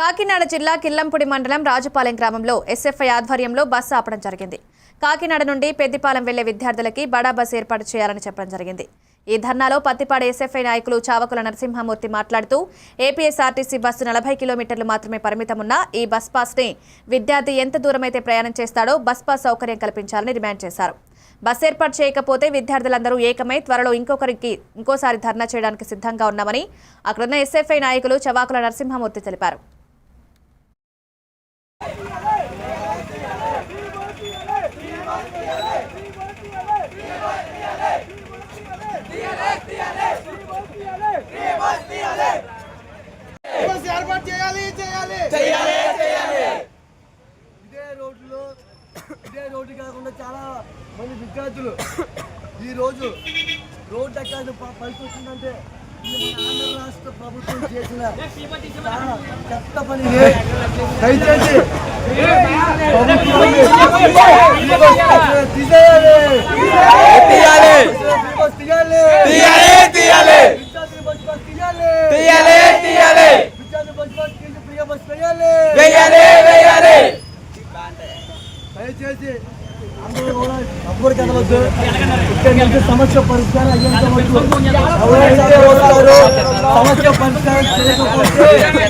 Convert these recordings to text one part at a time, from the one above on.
కాకినాడ జిల్లా కిల్లంపూడి మండలం రాజుపాలెం గ్రామంలో ఎస్ఎఫ్ఐ ఆధ్వర్యంలో బస్సు ఆపడం జరిగింది. కాకినాడ నుండి పెద్దిపాలెం వెళ్ళే విద్యార్థులకి బడా బస్సు ఏర్పాటు చేయాలని చెప్పడం జరిగింది. ఈ ధర్నాలో పత్తిపాడ ఎస్ఎఫ్ఐ నాయకులు చావకుల నరసింహమూర్తి మాట్లాడుతూ ఏపీఎస్ఆర్టీసీ బస్సు నలభై కిలోమీటర్లు మాత్రమే పరిమితమున్న ఈ బస్ పాస్ని విద్యార్థి ఎంత దూరమైతే ప్రయాణం చేస్తాడో బస్ పాస్ సౌకర్యం కల్పించాలని డిమాండ్ చేశారు. బస్ ఏర్పాటు చేయకపోతే విద్యార్థులందరూ ఏకమై త్వరలో ఇంకొకరికి ఇంకోసారి ధర్నా చేయడానికి సిద్ధంగా ఉన్నామని అక్కడున్న ఎస్ఎఫ్ఐ నాయకులు చవాకుల నరసింహమూర్తి తెలిపారు బస్ ఏర్పాటు చేయాలి చేయాలి ఇదే రోడ్లో ఇదే రోడ్డు కాకుండా చాలా మంది విద్యార్థులు ఈ రోజు రోడ్డు ఎక్కాల్సిన పరిస్థితి వచ్చిందంటే ఆంధ్ర రాష్ట్ర ప్రభుత్వం చేసిన చెత్త పని. దయచేసి ప్రభుత్వాన్ని ఈ బస్ అసలు తీసేయాలి. తీయాలి. ఈ బస్ తీయాలి. తీయాలి తీయాలి విద్యార్థుల బస్ బస్ తీయాలి. తీయాలి తీయాలి విద్యార్థుల బస్ బస్ తీసి ఫ్రీగా బస్ వేయాలి. వేయాలి వేయాలి దయచేసి అందరూ కూడా ఎవ్వరు కదలొద్దు ఇక్కడ నుంచి సమస్య పరిష్కారం అయ్యేంత వరకు ఎవరైతే వస్తారో సమస్య పరిష్కారం చేయకపోతే ఇక్కడే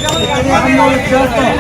ఆందోళన చేస్తాం